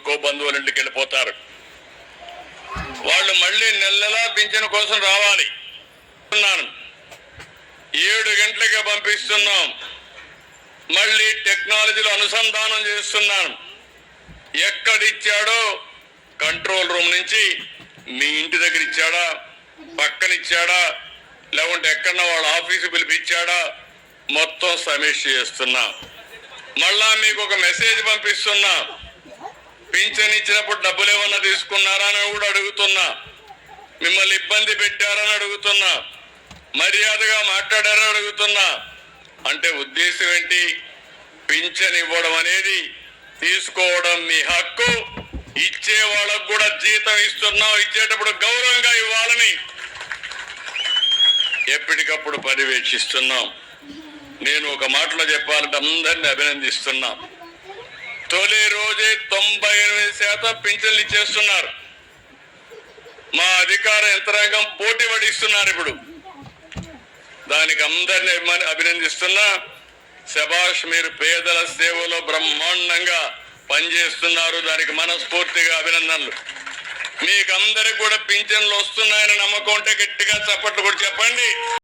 ఎందుకో బంధువుల ఇంటికి వెళ్ళిపోతారు. వాళ్ళు మళ్ళీ నెలలా పింఛన్ కోసం రావాలి. ఏడు గంటలకే పంపిస్తున్నాం. మళ్ళీ టెక్నాలజీలో అనుసంధానం చేస్తున్నాను. ఎక్కడిచ్చాడో కంట్రోల్ రూమ్ నుంచి మీ ఇంటి దగ్గర ఇచ్చాడా? పక్కన ఇచ్చాడా లేకుంటే ఎక్కడన్నా వాళ్ళ ఆఫీసు పిలిపించాడా? మొత్తం సమీక్ష చేస్తున్నా. మళ్ళా మీకు ఒక మెసేజ్ పంపిస్తున్నా. పింఛన్ ఇచ్చినప్పుడు డబ్బులు ఏమన్నా తీసుకున్నారా అని కూడా అడుగుతున్నా. మిమ్మల్ని ఇబ్బంది పెట్టారని అడుగుతున్నా. మర్యాదగా మాట్లాడారని అడుగుతున్నా. అంటే ఉద్దేశం ఏంటి? పింఛన్ ఇవ్వడం అనేది తీసుకోవడం మీ హక్కు. ఇచ్చే వాళ్ళకు కూడా జీతం ఇస్తున్నాం ఇచ్చేటప్పుడు గౌరవంగా ఇవ్వాలని. ఎప్పటికప్పుడు పర్యవేక్షిస్తున్నాం. నేను ఒక మాటలో చెప్పాలంటే అందరిని అభినందిస్తున్నా. తొలి రోజే శాతం పింఛన్లు ఇచ్చేస్తున్నారు. మా అధికార యంత్రాంగం పోటీ పడిస్తున్నారు ఇప్పుడు. దానికి అందరిని అభినందిస్తున్నా. శభాష్ మీరు పేదల సేవలో బ్రహ్మాండంగా పనిచేస్తున్నారు. దానికి మనస్ఫూర్తిగా అభినందనలు. మీకు అందరికి కూడా పింఛన్లు వస్తున్నాయని నమ్మకం ఉంటే గట్టిగా చప్పట్లు కూడా చెప్పండి.